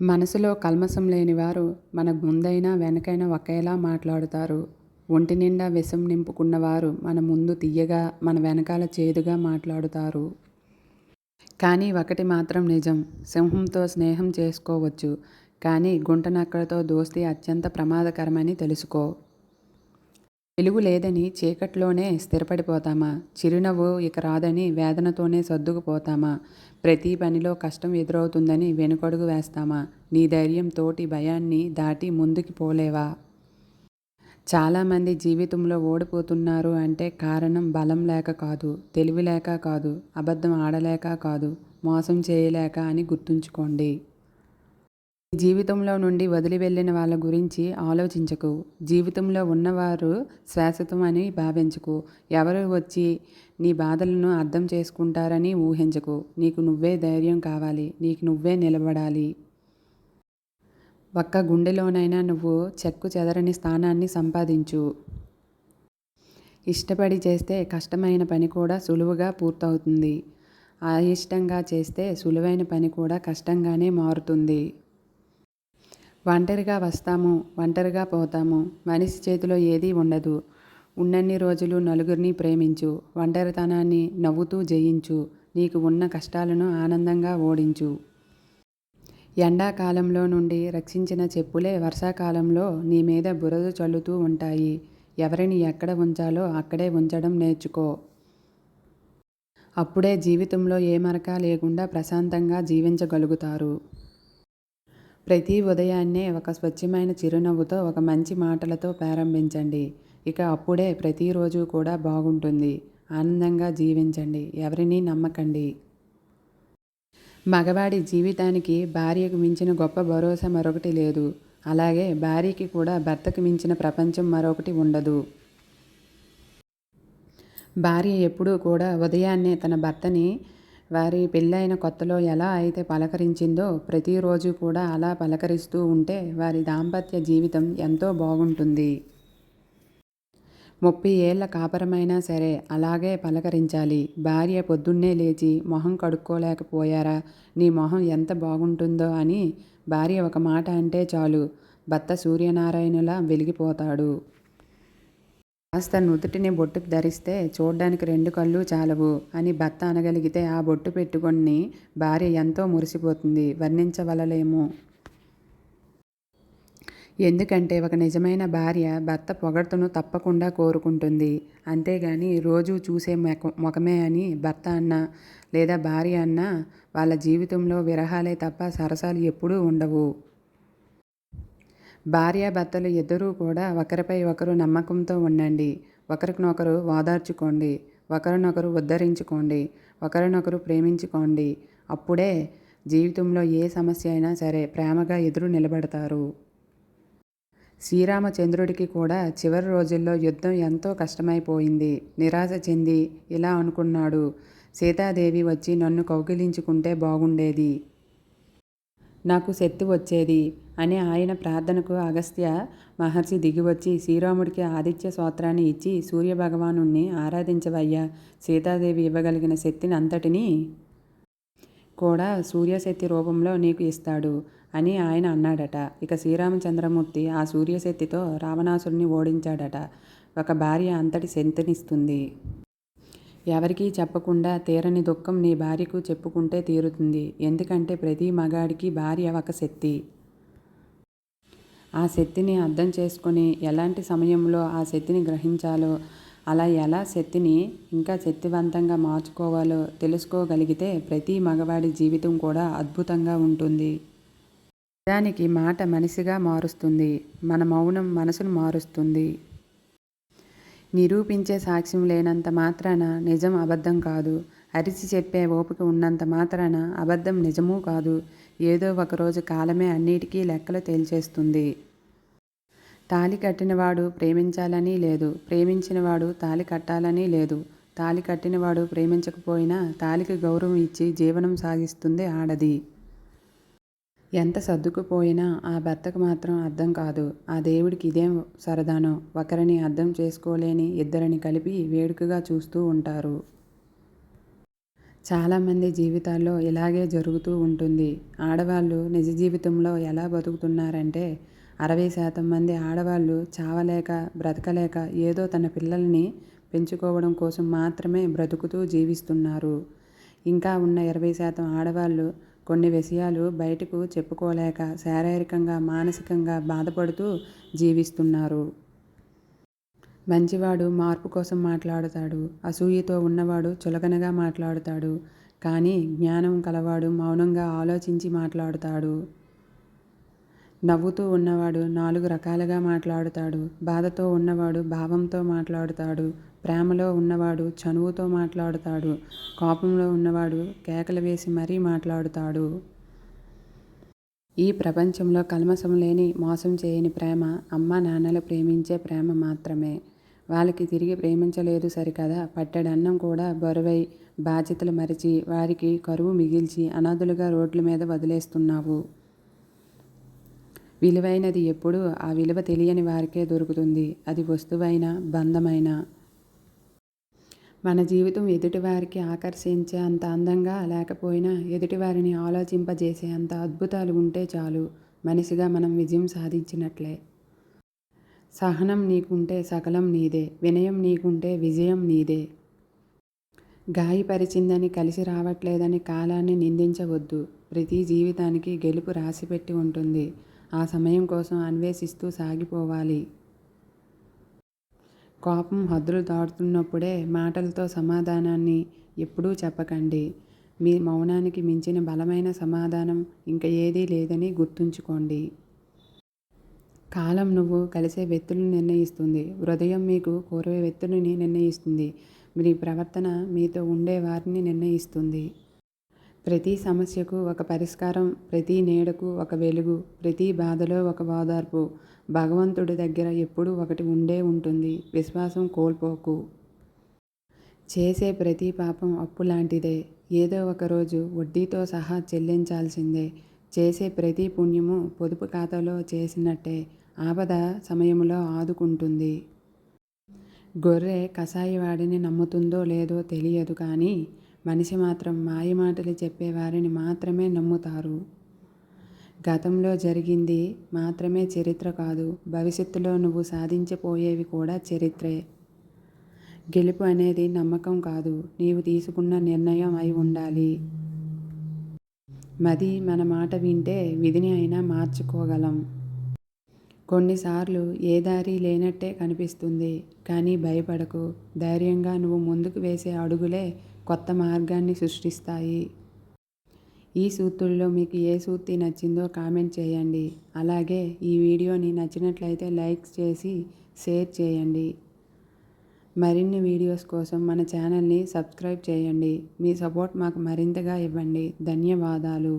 మనసులో కల్మసం లేనివారు మన ముందైనా వెనకైనా ఒకేలా మాట్లాడుతారు. ఒంటి నిండా విషం నింపుకున్నవారు మన ముందు తీయగా మన వెనకాల చేదుగా మాట్లాడుతారు. కానీ ఒకటి మాత్రం నిజం. సింహంతో స్నేహం చేసుకోవచ్చు. కానీ గుంటనక్కలతో దోస్తీ అత్యంత ప్రమాదకరమని తెలుసుకో. వెలుగు లేదని చీకట్లోనే స్థిరపడిపోతామా? చిరునవ్వు ఇక రాదని వేదనతోనే సర్దుకుపోతామా? ప్రతి పనిలో కష్టం ఎదురవుతుందని వెనుకడుగు వేస్తామా? నీ ధైర్యం తోటి భయాన్ని దాటి ముందుకి పోలేవా? చాలామంది జీవితంలో ఓడిపోతున్నారు అంటే కారణం బలం లేక కాదు, తెలివి లేక కాదు, అబద్ధం ఆడలేక కాదు, మోసం చేయలేక అని గుర్తుంచుకోండి. జీవితంలో నుండి వదిలి వెళ్ళిన వాళ్ళ గురించి ఆలోచించకు. జీవితంలో ఉన్నవారు శాశ్వతం అని భావించకు. ఎవరు వచ్చి నీ బాధలను అర్థం చేసుకుంటారని ఊహించకు. నీకు నువ్వే ధైర్యం కావాలి. నీకు నువ్వే నిలబడాలి. ఒక్క గుండెలోనైనా నువ్వు చెక్కు చెదరని స్థానాన్ని సంపాదించు. ఇష్టపడి చేస్తే కష్టమైన పని కూడా సులువుగా పూర్తవుతుంది. అయిష్టంగా చేస్తే సులువైన పని కూడా కష్టంగానే మారుతుంది. ఒంటరిగా వస్తాము, ఒంటరిగా పోతాము. మనిషి చేతిలో ఏదీ ఉండదు. ఉన్నన్ని రోజులు నలుగురిని ప్రేమించు. ఒంటరితనాన్ని నవ్వుతూ జయించు. నీకు ఉన్న కష్టాలను ఆనందంగా ఓడించు. ఎండాకాలంలో నుండి రక్షించిన చెప్పులే వర్షాకాలంలో నీ మీద బురద చల్లుతూ ఉంటాయి. ఎవరిని ఎక్కడ ఉంచాలో అక్కడే ఉంచడం నేర్చుకో. అప్పుడే జీవితంలో ఏ మరక లేకుండా ప్రశాంతంగా జీవించగలుగుతారు. ప్రతి ఉదయాన్నే ఒక స్వచ్ఛమైన చిరునవ్వుతో, ఒక మంచి మాటలతో ప్రారంభించండి. ఇక అప్పుడే ప్రతిరోజు కూడా బాగుంటుంది. ఆనందంగా జీవించండి. ఎవరినీ నమ్మకండి. మగవాడి జీవితానికి భార్యకు మించిన గొప్ప భరోసా మరొకటి లేదు. అలాగే భార్యకి కూడా భర్తకు మించిన ప్రపంచం మరొకటి ఉండదు. భార్య ఎప్పుడూ కూడా ఉదయాన్నే తన భర్తని వారి పెళ్ళైన కొత్తలో ఎలా అయితే పలకరించిందో ప్రతిరోజు కూడా అలా పలకరిస్తూ ఉంటే వారి దాంపత్య జీవితం ఎంతో బాగుంటుంది. ముప్పై ఏళ్ళ కాపురమైనా సరే అలాగే పలకరించాలి. భార్య పొద్దున్నే లేచి మొహం కడుక్కోలేకపోయారా? నీ మొహం ఎంత బాగుంటుందో అని భార్య ఒక మాట అంటే చాలు భర్త సూర్యనారాయణులా వెలిగిపోతాడు. కాస్త నుదుటిని బొట్టు ధరిస్తే చూడ్డానికి రెండు కళ్ళు చాలవు అని భర్త అనగలిగితే ఆ బొట్టు పెట్టుకొని భార్య ఎంతో మురిసిపోతుంది. వర్ణించవలలేము. ఎందుకంటే ఒక నిజమైన భార్య భర్త పొగడ్తను తప్పకుండా కోరుకుంటుంది. అంతేగాని రోజూ చూసే మొఖమే అని భర్త అన్న లేదా భార్య అన్న వాళ్ళ జీవితంలో విరహాలే తప్ప సరసాలు ఎప్పుడూ ఉండవు. భార్యాభర్తలు ఇద్దరూ కూడా ఒకరిపై ఒకరు నమ్మకంతో ఉండండి. ఒకరినొకరు ఓదార్చుకోండి. ఒకరినొకరు ఉద్ధరించుకోండి. ఒకరినొకరు ప్రేమించుకోండి. అప్పుడే జీవితంలో ఏ సమస్య అయినా సరే ప్రేమగా ఎదురు నిలబడతారు. శ్రీరామచంద్రుడికి కూడా చివరి రోజుల్లో యుద్ధం ఎంతో కష్టమైపోయింది. నిరాశ చెంది ఇలా అనుకున్నాడు సీతాదేవి వచ్చి నన్ను కౌగిలించుకుంటే బాగుండేది. నాకు శక్తి వచ్చేది అని ఆయన ప్రార్థనకు అగస్త్య మహర్షి దిగివచ్చి శ్రీరాముడికి ఆదిత్య స్తోత్రాన్ని ఇచ్చి సూర్యభగవాను ఆరాధించవయ్యా సీతాదేవి ఇవ్వగలిగిన శక్తిని అంతటినీ కూడా సూర్యశక్తి రూపంలో నీకు ఇస్తాడు అని ఆయన అన్నాడట. ఇక శ్రీరామచంద్రమూర్తి ఆ సూర్యశక్తితో రావణాసురుణ్ణి ఓడించాడట. ఒక భార్య అంతటి శక్తినిస్తుంది. ఎవరికీ చెప్పకుండా తీరని దుఃఖం నీ భార్యకు చెప్పుకుంటే తీరుతుంది. ఎందుకంటే ప్రతి మగాడికి భార్య ఒక శక్తి. ఆ శక్తిని అర్థం చేసుకొని ఎలాంటి సమయంలో ఆ శక్తిని గ్రహించాలో, అలా ఎలా శక్తిని ఇంకా శక్తివంతంగా మార్చుకోవాలో తెలుసుకోగలిగితే ప్రతి మగవాడి జీవితం కూడా అద్భుతంగా ఉంటుంది. నిజానికి మాట మనిషిగా మారుస్తుంది. మన మౌనం మనసును మారుస్తుంది. నిరూపించే సాక్ష్యం లేనంత మాత్రాన నిజం అబద్ధం కాదు. అరిచి చెప్పే ఓపిక ఉన్నంత మాత్రాన అబద్ధం నిజమూ కాదు. ఏదో ఒకరోజు కాలమే అన్నిటికీ లెక్కలు తేల్చేస్తుంది. తాళి కట్టినవాడు ప్రేమించాలని లేదు. ప్రేమించినవాడు తాళి కట్టాలని లేదు. తాళి కట్టినవాడు ప్రేమించకపోయినా తాళికి గౌరవం ఇచ్చి జీవనం సాగిస్తుంది ఆడది. ఎంత సర్దుకుపోయినా ఆ భర్తకు మాత్రం అర్థం కాదు. ఆ దేవుడికి ఇదేం సరదానో ఒకరిని అర్థం చేసుకోలేని ఇద్దరిని కలిపి వేడుకగా చూస్తూ ఉంటారు. చాలామంది జీవితాల్లో ఇలాగే జరుగుతూ ఉంటుంది ఆడవాళ్ళు నిజ జీవితంలో ఎలా బతుకుతున్నారంటే అరవై శాతం మంది ఆడవాళ్ళు చావలేక బ్రతకలేక ఏదో తన పిల్లల్ని పెంచుకోవడం కోసం మాత్రమే బ్రతుకుతూ జీవిస్తున్నారు. ఇంకా ఉన్న ఇరవై శాతం ఆడవాళ్ళు కొన్ని విషయాలు బయటకు చెప్పుకోలేక శారీరకంగా మానసికంగా బాధపడుతూ జీవిస్తున్నారు. మంచివాడు మార్పు కోసం మాట్లాడుతాడు. అసూయతో ఉన్నవాడు చులకనగా మాట్లాడుతాడు. కానీ జ్ఞానం కలవాడు మౌనంగా ఆలోచించి మాట్లాడుతాడు. నవ్వుతూ ఉన్నవాడు నాలుగు రకాలుగా మాట్లాడుతాడు. బాధతో ఉన్నవాడు భావంతో మాట్లాడుతాడు. ప్రేమలో ఉన్నవాడు చనువుతో మాట్లాడుతాడు. కోపంలో ఉన్నవాడు కేకలు వేసి మరీ మాట్లాడుతాడు. ఈ ప్రపంచంలో కల్మసం లేని మోసం చేయని ప్రేమ అమ్మ నాన్నలు ప్రేమించే ప్రేమ మాత్రమే. వాళ్ళకి తిరిగి ప్రేమించలేదు సరికదా. పట్టెడన్నం కూడా బరువై బాధ్యతలు మరిచి వారికి కరువు మిగిల్చి అనాథులుగా రోడ్ల మీద వదిలేస్తున్నావు. విలువైనది ఎప్పుడు ఆ విలువ తెలియని వారికే దొరుకుతుంది. అది వస్తువైన బంధమైన. మన జీవితం ఎదుటివారికి ఆకర్షించే అంత అందంగా లేకపోయినా ఎదుటివారిని ఆలోచింపజేసే అంత అద్భుతాలు ఉంటే చాలు. మనిషిగా మనం విజయం సాధించినట్లే. సహనం నీకుంటే సకలం నీదే. వినయం నీకుంటే విజయం నీదే. గాయపరిచిందని కలిసి రావట్లేదని కాలాన్ని నిందించవద్దు. ప్రతి జీవితానికి గెలుపు రాసిపెట్టి ఉంటుంది. ఆ సమయం కోసం అన్వేషిస్తూ సాగిపోవాలి. కోపం హద్దులు దాటుతున్నప్పుడే మాటలతో సమాధానాన్ని ఎప్పుడూ చెప్పకండి. మీ మౌనానికి మించిన బలమైన సమాధానం ఇంకా ఏదీ లేదని గుర్తుంచుకోండి. కాలం నువ్వు కలిసే వ్యక్తులను నిర్ణయిస్తుంది. హృదయం మీకు కోరే వ్యక్తులని నిర్ణయిస్తుంది. మీ ప్రవర్తన మీతో ఉండే వారిని నిర్ణయిస్తుంది. ప్రతి సమస్యకు ఒక పరిష్కారం ప్రతి నీడకు ఒక వెలుగు ప్రతి బాధలో ఒక ఓదార్పు. భగవంతుడి దగ్గర ఎప్పుడూ ఒకటి ఉండే ఉంటుంది. విశ్వాసం కోల్పోకు. చేసే ప్రతి పాపం అప్పు లాంటిదే. ఏదో ఒకరోజు వడ్డీతో సహా చెల్లించాల్సిందే. చేసే ప్రతి పుణ్యము పొదుపు ఖాతాలో చేసినట్టే. ఆపద సమయంలో ఆదుకుంటుంది. గొర్రె కషాయవాడిని నమ్ముతుందో లేదో తెలియదు కానీ మనిషి మాత్రం మాయ మాటలు చెప్పేవారిని మాత్రమే నమ్ముతారు. గతంలో జరిగింది మాత్రమే చరిత్ర కాదు భవిష్యత్తులో నువ్వు సాధించబోయేవి కూడా చరిత్రే. గెలుపు అనేది నమ్మకం కాదు నీవు తీసుకున్న నిర్ణయం అయి ఉండాలి. మది మన మాట వింటే విధిని అయినా మార్చుకోగలం. కొన్నిసార్లు ఏ దారి లేనట్టే కనిపిస్తుంది కానీ భయపడకు. ధైర్యంగా నువ్వు ముందుకు వేసే అడుగులే కొత్త మార్గాన్ని సృష్టిస్తాయి. ఈ సూత్రుల్లో మీకు ఏ సూక్తి నచ్చిందో కామెంట్ చేయండి. అలాగే ఈ వీడియోని నచ్చినట్లయితే లైక్ చేసి షేర్ చేయండి. మరిన్ని వీడియోస్ కోసం మన ఛానల్ని సబ్స్క్రైబ్ చేయండి. మీ సపోర్ట్ మాకు మరింతగా ఇవ్వండి. ధన్యవాదాలు.